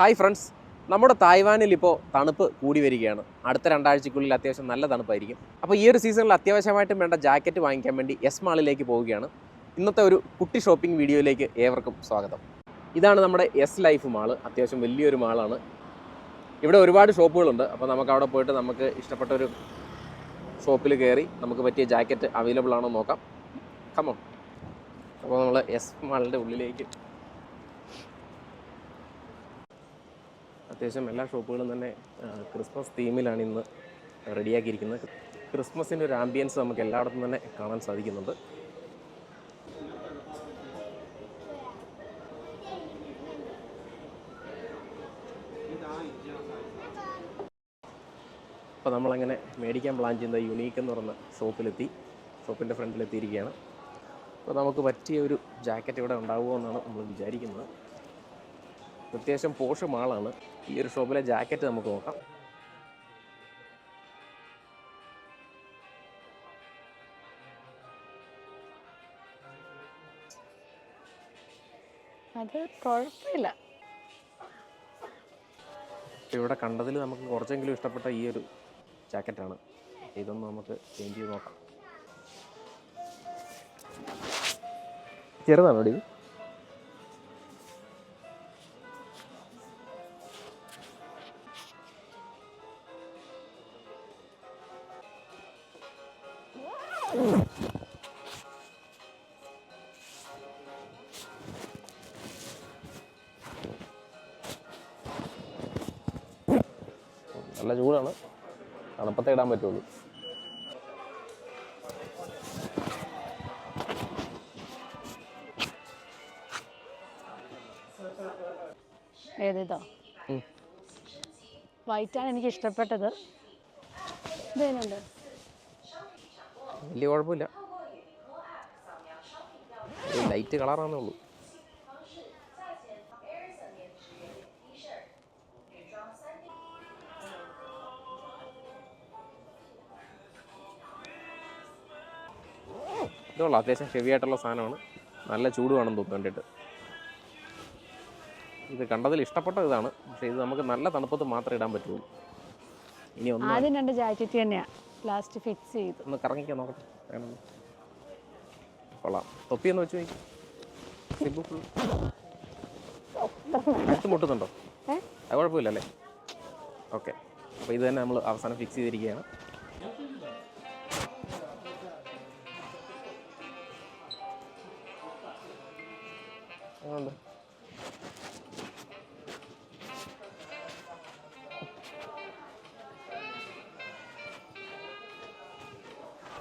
Hi friends നമ്മുടെ തായ്വാനിൽ ഇപ്പോൾ തണുപ്പ് കൂടി വരികയാണ്. അടുത്ത രണ്ടാഴ്ചക്കുള്ളിൽ അത്യാവശ്യം നല്ല തണുപ്പായിരിക്കും. അപ്പോൾ ഈ ഒരു സീസണിൽ അത്യാവശ്യമായിട്ടും വേണ്ട ജാക്കറ്റ് വാങ്ങിക്കാൻ വേണ്ടി എസ് മാളിലേക്ക് പോവുകയാണ്. ഇന്നത്തെ ഒരു കുട്ടി ഷോപ്പിംഗ് വീഡിയോയിലേക്ക് ഏവർക്കും സ്വാഗതം. ഇതാണ് നമ്മുടെ എസ് ലൈഫ് മാൾ അത്യാവശ്യം വലിയൊരു മാളാണ് ഇവിടെ ഒരുപാട് ഷോപ്പുകളുണ്ട്. അപ്പോൾ നമുക്ക് അവിടെ പോയിട്ട് നമുക്ക് ഇഷ്ടപ്പെട്ട ഒരു ഷോപ്പിൽ കയറി നമുക്ക് പറ്റിയ ജാക്കറ്റ് അവൈലബിൾ ആണോ നോക്കാം. കമോൺ അപ്പോൾ നമ്മൾ എസ് മാളിന്റെ ഉള്ളിലേക്ക് അത്യാവശ്യം എല്ലാ ഷോപ്പുകളും തന്നെ ക്രിസ്മസ് തീമിലാണ് ഇന്ന് റെഡിയാക്കിയിരിക്കുന്നത്. ക്രിസ്മസിന്റെ ഒരു ആംബിയൻസ് നമുക്ക് എല്ലായിടത്തും തന്നെ കാണാൻ സാധിക്കുന്നുണ്ട്. അപ്പോൾ നമ്മളങ്ങനെ മേടിക്കാൻ പ്ലാൻ ചെയ്യുന്ന യുണീക്ക് എന്ന് പറഞ്ഞ ഷോപ്പിലെത്തി ഷോപ്പിന്റെ ഫ്രണ്ടിലെത്തിയിരിക്കുകയാണ്. അപ്പോൾ നമുക്ക് പറ്റിയ ഒരു ജാക്കറ്റ് ഇവിടെ ഉണ്ടാവുമോ എന്നാണ് നമ്മൾ വിചാരിക്കുന്നത്. അത്യാവശ്യം പോഷ് മാളാണ് ഈ ഒരു ഷോപ്പിലെ ജാക്കറ്റ് നമുക്ക് നോക്കാം. അത് കുഴപ്പമില്ല. ഇവിടെ കണ്ടതിൽ നമുക്ക് കുറച്ചെങ്കിലും ഇഷ്ടപ്പെട്ട ഈ ഒരു ജാക്കറ്റാണ്. ഇതൊന്ന് നമുക്ക് ചേഞ്ച് ചെയ്ത് നോക്കാം. ചെറുതാണോ ഇത്? നല്ല ചൂടാണ്. തണുപ്പത്തെ ഇടാൻ പറ്റുള്ളൂ. ഏതേതോ. വൈറ്റാണ് എനിക്ക് ഇഷ്ടപ്പെട്ടത് ഇതേനുണ്ട് വലിയ കുഴപ്പമില്ല. ലൈറ്റ് കളറാന്നേ ഉള്ളൂ. ഇതുള്ള അത്യാവശ്യം ഹെവി ആയിട്ടുള്ള സാധനമാണ്. നല്ല ചൂട് വേണം തോന്നുന്നു കണ്ടിട്ട്. ഇത് കണ്ടതിൽ ഇഷ്ടപ്പെട്ട ഇതാണ്. പക്ഷേ ഇത് നമുക്ക് നല്ല തണുപ്പത്ത് മാത്രമേ ഇടാൻ പറ്റുള്ളൂ. ഇനി ഒന്ന് ആദ്യം രണ്ട് ജാക്കറ്റ് തന്നെയാ. ലാസ്റ്റ് ഫിക്സ് ചെയ്തു. ഒന്ന് കറങ്ങിക്കാൻ നോക്കട്ടെ കൊള്ളാം. തൊപ്പി എന്ന് വെച്ചു അടുത്ത് മുട്ടുന്നുണ്ടോ? അത് അത് കുഴപ്പമില്ലല്ലേ? ഓക്കെ. അപ്പോൾ ഇത് തന്നെ നമ്മൾ അവസാനം ഫിക്സ് ചെയ്തിരിക്കുകയാണ്. അതുകൊണ്ട്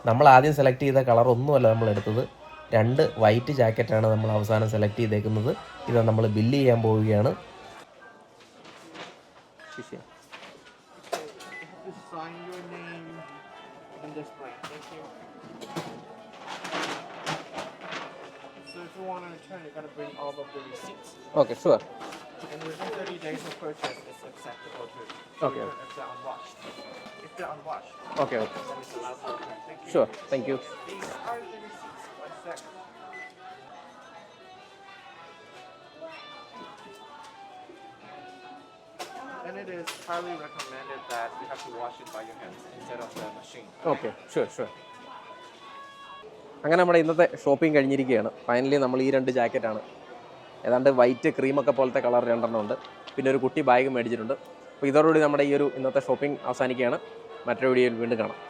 നമ്മൾ ആദ്യം സെലക്ട് ചെയ്ത കളർ ഒന്നുമല്ല നമ്മൾ എടുത്തത്. രണ്ട് വൈറ്റ് ജാക്കറ്റാണ് നമ്മൾ അവസാനം സെലക്ട് ചെയ്തേക്കുന്നത്. ഇത് നമ്മൾ ബില്ല് ചെയ്യാൻ പോവുകയാണ്. Okay If they're unwashed, Okay, okay. then it's allowed to return. Thank you. These are. One. And it is highly recommended that you have to wash it by your hands instead of the machine. Okay, sure, sure. അങ്ങനെ നമ്മുടെ ഇന്നത്തെ shopping കഴിഞ്ഞിരിക്കുകയാണ് finally നമ്മൾ ഈ രണ്ട് ജാക്കറ്റാണ് ഏതാണ്ട് white ക്രീമൊക്കെ പോലത്തെ colour രണ്ടെണ്ണം ഉണ്ട് പിന്നെ ഒരു കുട്ടി ബാഗ് മേടിച്ചിട്ടുണ്ട് അപ്പോൾ ഇതോടുകൂടി നമ്മുടെ ഈ ഒരു ഇന്നത്തെ ഷോപ്പിംഗ് അവസാനിക്കുകയാണ്. മറ്റൊരു വീഡിയോയിൽ വീണ്ടും കാണാം.